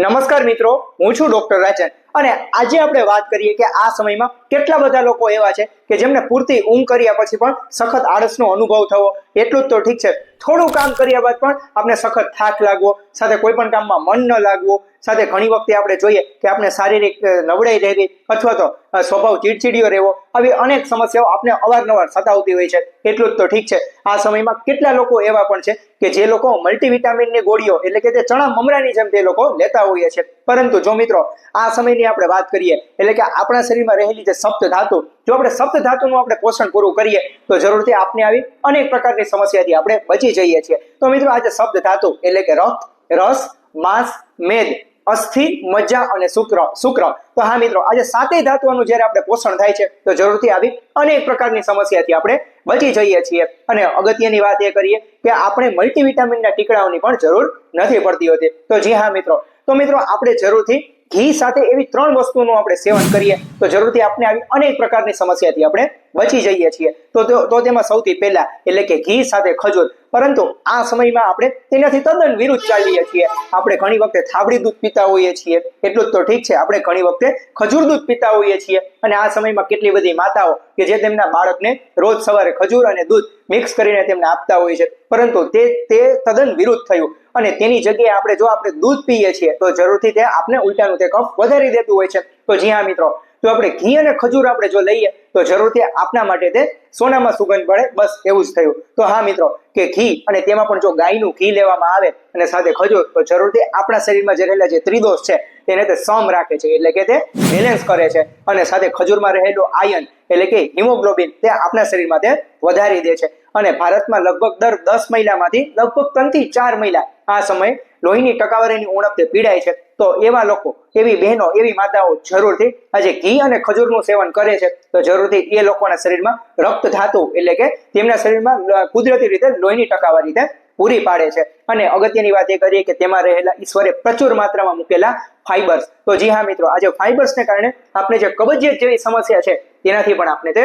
નમસ્કાર મિત્રો હું છું ડોક્ટર રાજન. અને આજે આપણે વાત કરીએ કે આ સમયમાં કેટલા બધા લોકો એવા છે કે જેમને પૂરતી ઊંઘ કર્યા પછી પણ સખત આળસનો અનુભવ થવો, એટલું જ તો ઠીક છે. થોડું કામ કર્યા બાદ પણ આપણે સખત થાક લાગવો, સાથે કોઈ પણ કામમાં મન ન લાગવું, સાથે ઘણી વખતે આપણે જોઈએ કે આપણે શારીરિક નબળાઈ રહેવી અથવા તો સ્વભાવ ચીડચીડિયો રહેવો, આવી અનેક સમસ્યાઓ આપણે અવારનવાર સતાવતી હોય છે. એટલું જ તો ઠીક છે. આ સમયમાં કેટલા લોકો એવા પણ છે કે જે લોકો મલ્ટીવિટામિનની ગોળીઓ એટલે કે તે ચણા મમરાની જેમ તે લોકો લેતા હોઈએ છે. પરંતુ જો મિત્રો, આ સમયની આપણે વાત કરીએ, એટલે કે આપણા શરીરમાં રહેલી જે સપ્ત ધાતુ, જો આપણે સપ્ત ધાતુનું આપણે પોષણ પૂરું કરીએ, તો જરૂરથી આપને આવી અનેક પ્રકારની સમસ્યાથી આપણે બચી જઈએ છીએ. તો મિત્રો આજે સપ્ત ધાતુ, એટલે કે રક્ત, રસ, માંસ, મેદ, અસ્થિ, મજ્જા અને શુક્ર શુક્ર. તો હા મિત્રો આજે સાતેય ધાતુઓનું જ્યારે આપણે પોષણ થાય છે, તો જરૂરથી આવી અનેક પ્રકારની સમસ્યાથી આપણે બચી જઈએ છીએ. અને અગત્યની વાત એ કરીએ કે આપણે મલ્ટીવિટામિનના ટીકડાઓની પણ જરૂર નથી પડતી હોતી. તો જી હા મિત્રો તો મિત્રો, આપણે જરૂરથી ઘી સાથે એવી ત્રણ વસ્તુનું આપણે સેવન કરીએ તો જરૂરથી આપણે આવી અનેક પ્રકારની સમસ્યાથી આપણે બચી જઈએ છીએ. તો તો તેમાં સૌથી પહેલા એટલે કે ઘી સાથે ખજૂર. પરંતુ આ સમયમાં આપણે તેનાથી તદ્દન વિરુદ્ધ ચાલીએ છીએ. આપણે ઘણી વખતે થાબડી દૂધ પીતા હોઈએ છીએ. એટલું જ તો ઠીક છે. આપણે ઘણી વખતે ખજૂર દૂધ પીતા હોઈએ છીએ. અને આ સમયમાં કેટલી બધી માતાઓ કે જે તેમના બાળકને રોજ સવારે ખજૂર અને દૂધ મિક્સ કરીને તેમને આપતા હોય છે. પરંતુ તે તે તદ્દન વિરુદ્ધ થયું. અને તેની જગ્યાએ આપણે જો આપણે દૂધ પીએ છીએ, તો જરૂરથી તે આપણે ઉલટાનું તે કફ વધારી દેતું હોય છે. તો જી હા મિત્રો જો આપણે ઘી અને ખજૂર આપણે જો લઈએ, તો જરૂરથી આપના માટે તે સોનામાં સુગંધ પડે. બસ એવું જ થયું. તો હા, મિત્રો, કે ઘી અને તેમાં પણ જો ગાયનું ઘી લેવામાં આવે અને સાથે ખજૂર, તો જરૂરથી આપણા શરીરમાં જે રહેલા જે ત્રિદોષ છે, તેને તે સમ રાખે છે. એટલે કે તે બેલેન્સ કરે છે અને સાથે ખજૂરમાં રહેલું આયન એટલે કે હિમોગ્લોબિન તે આપણા શરીરમાં તે વધારી દે છે. અને ભારતમાં લગભગ દર દસ મહિલામાંથી લગભગ ત્રણથી ચાર મહિલા આ સમયે લોહીની ટકાવારીની ઉણપ તે પીડાય છે. તો એવા લોકો, એવી બહેનો, એવી માતાઓ જરૂરથી આજે ઘી અને ખજૂરનું સેવન કરે છે, તો જરૂરથી એ લોકોના શરીરમાં રક્ત ધાતુ, એટલે કે તેમના શરીરમાં કુદરતી રીતે લોહીની ટકાવારી રીતે પૂરી પાડે છે. અને અગત્યની વાત એ કરીએ કે તેમાં રહેલા ઈશ્વરે પ્રચુર માત્રામાં મૂકેલા ફાઈબર્સ તો જી હા મિત્રો, આજે ફાઈબર્સને કારણે આપણે જે કબજિયાત જેવી સમસ્યા છે, તેનાથી પણ આપણે તે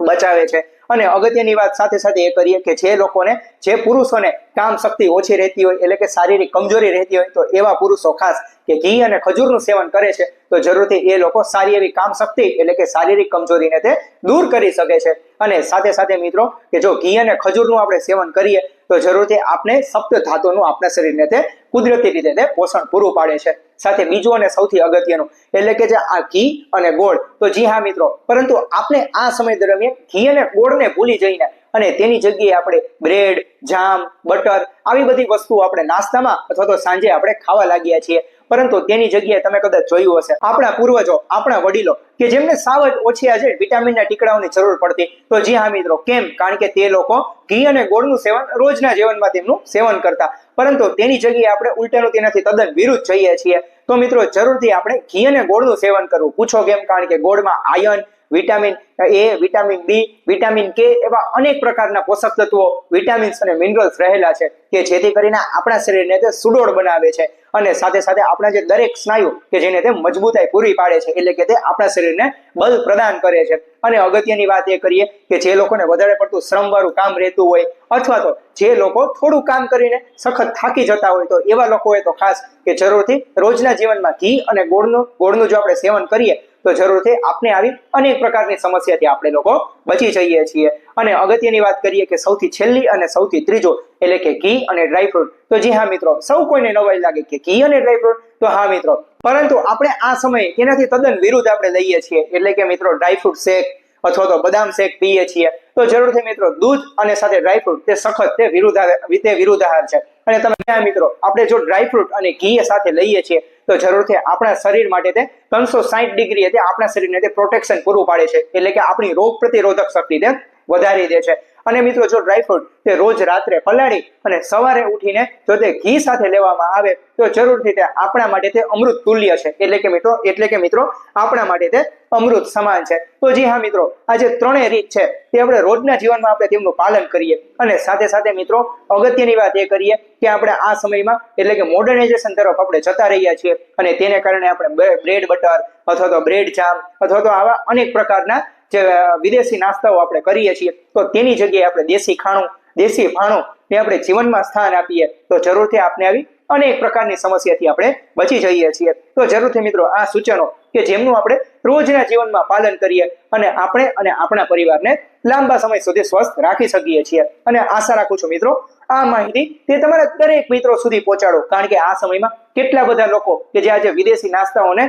બચાવે છે. અને અગત્યની વાત સાથે સાથે એ કરીએ કે જે લોકોને, જે પુરુષોને કામ શક્તિ ઓછી રહેતી હોય, એટલે કે શારીરિક કમજોરી રહેતી હોય, તો એવા પુરુષો ખાસ કે ઘી અને ખજૂરનું સેવન કરે છે, તો જરૂરથી એ લોકો સારી એવી કામ શક્તિ એટલે કે શારીરિક કમજોરીને તે દૂર કરી શકે છે. અને સાથે સાથે મિત્રો, કે જો ઘી અને ખજૂરનું આપણે સેવન કરીએ, તો જરૂરથી આપણે સપ્ત ધાતુનું આપણા શરીરને તે કુદરતી રીતે તે પોષણ પૂરું પાડે છે. સાથે બીજું અને સૌથી અગત્યનું. એટલે કે જે આ ઘી અને ગોળ. તો જી હા મિત્રો, પરંતુ આપણે આ સમય દરમિયાન ઘી અને ગોળને ભૂલી જઈને અને તેની જગ્યાએ આપણે બ્રેડ, જામ, બટર આવી બધી વસ્તુઓ આપણે નાસ્તામાં અથવા તો સાંજે આપણે ખાવા લાગ્યા છીએ. પરંતુ તેની જગ્યાએ તમે કદાચ જોયું હશે. આપણા પૂર્વજો, આપણા વડીલો કે જેમને સાવ જ ઓછી આજે વિટામિનના ટીકડાઓની જરૂર પડતી. તો જી હા મિત્રો, કેમ? કારણ કે તે લોકો ઘી અને ગોળનું સેવન રોજના જીવનમાં તેમનું સેવન કરતા. પરંતુ તેની જગ્યાએ આપણે ઉલટાનું તેનાથી તદ્દન વિરુદ્ધ જઈએ છીએ. તો મિત્રો, જરૂરથી આપણે ઘી અને ગોળનું સેવન કરવું. પૂછો કેમ? કારણ કે ગોળમાં iron vitamin A vitamin B vitamin K એવા અનેક પ્રકારના પોષક તત્વો વિટામિન્સ અને મિનરલ્સ રહેલા છે કે જેથી કરીને આપણા શરીરને તે સુડોળ બનાવે છે. અને સાથે સાથે આપણા જે દરેક સ્નાયુ કે જેને તે મજબૂતાઈ પૂરી પાડે છે, એટલે કે તે આપણા શરીરને બલ પ્રદાન કરે છે. અને અગત્યની વાત એ કરીએ કે જે લોકોને વધારે પડતું શ્રમવાળું કામ રહેતું હોય, અથવા તો જે લોકો થોડું કામ કરીને સખત થાકી જતા હોય, તો એવા લોકોએ તો ખાસ કે જરૂરથી રોજના જીવનમાં ઘી અને ગોળનું ગોળનું જો આપણે સેવન કરીએ તો જરૂરથી આપણે આવી અનેક પ્રકારની સમસ્યાથી આપણે લોકો બચી જઈએ છીએ. અને અગત્યની વાત કરીએ કે સૌથી છેલ્લી અને સૌથી ત્રીજો એટલે કે ઘી અને ડ્રાયફ્રૂટ તો જી હા મિત્રો, સૌ કોઈને નવાઈ લાગે કે ઘી અને ડ્રાયફ્રૂટ તો હા મિત્રો, પરંતુ આપણે આ સમયે એનાથી તદ્દન વિરુદ્ધ આપણે લઈએ છીએ. એટલે કે મિત્રો ડ્રાયફ્રૂટ શેક અથવા તો બદામ શેક પીએ છીએ. તો જરૂરથી મિત્રો, દૂધ અને સાથે ડ્રાયફ્રૂટ તે સખત તે વિરુદ્ધ તે વિરુદ્ધ આહાર છે. અને તમે મિત્રો, આપણે જો ડ્રાયફ્રૂટ અને ઘી સાથે લઈએ છીએ, તો જરૂરથી આપણા શરીર માટે તે ત્રણસો સાઠ ડિગ્રી આપણા શરીરને તે પ્રોટેક્શન પૂરું પાડે છે. એટલે કે આપણી રોગ પ્રતિરોધક શક્તિ તે વધારી દે છે. અને મિત્રો, જો ડ્રાયફ્રૂટ તે રોજ રાત્રે પલાળી અને સવારે ઉઠીને જો તે ઘી સાથે લેવામાં આવે, તો જરૂરથી તે આપણા માટે તે અમૃત તુલ્ય છે. એટલે કે મિત્રો, એટલે કે મિત્રો, આપણા માટે તે અમૃત સમાન છે. તો જી હા, મિત્રો, આ જે ત્રણેય રીત છે, તે આપણે રોજના જીવનમાં આપણે તેમનું પાલન કરીએ. અને સાથે સાથે, મિત્રો, અગત્યની વાત એ કરીએ કે આપણે આ સમયમાં એટલે કે મોડર્નાઇઝેશન તરફ આપણે જતા રહ્યા છીએ. અને તેને કારણે આપણે બ્રેડ બટર અથવા તો બ્રેડ જામ અથવા તો આવા અનેક પ્રકારના જે વિદેશી નાસ્તાઓ આપણે કરીએ છીએ, તો તેની જગ્યાએ આપણે દેશી ખાણું, દેશી ભાણું ને આપણે જીવનમાં સ્થાન આપીએ, તો જરૂરથી આપણે આવી અનેક પ્રકારની સમસ્યાથી આપણે બચી જઈએ છીએ. તો જરૂરથી મિત્રો, આ સૂચનો કે જેમનું આપણે રોજના જીવનમાં પાલન કરીએ અને આપણે અને આપણા પરિવારને લાંબા સમય સુધી સ્વસ્થ રાખી શકીએ છીએ. અને આશા રાખું છું મિત્રો, આ માહિતી તે તમારા દરેક મિત્રો સુધી પહોંચાડો. કારણ કે આ સમયમાં કેટલા બધા લોકો કે જે આજે વિદેશી નાસ્તાઓને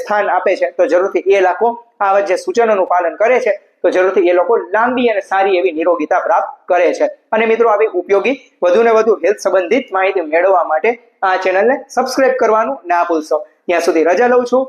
સ્થાન આપે છે, તો જરૂરથી એ લોકો આ જે સૂચનોનું પાલન કરે છે, તો જરૂરથી એ લોકો લાંબી અને સારી એવી નિરોગીતા પ્રાપ્ત કરે છે. અને મિત્રો, આવી ઉપયોગી વધુ ને વધુ હેલ્થ સંબંધિત માહિતી મેળવવા માટે આ ચેનલને સબસ્ક્રાઇબ કરવાનું ના ભૂલશો. ત્યાં સુધી રજા લઉં છું.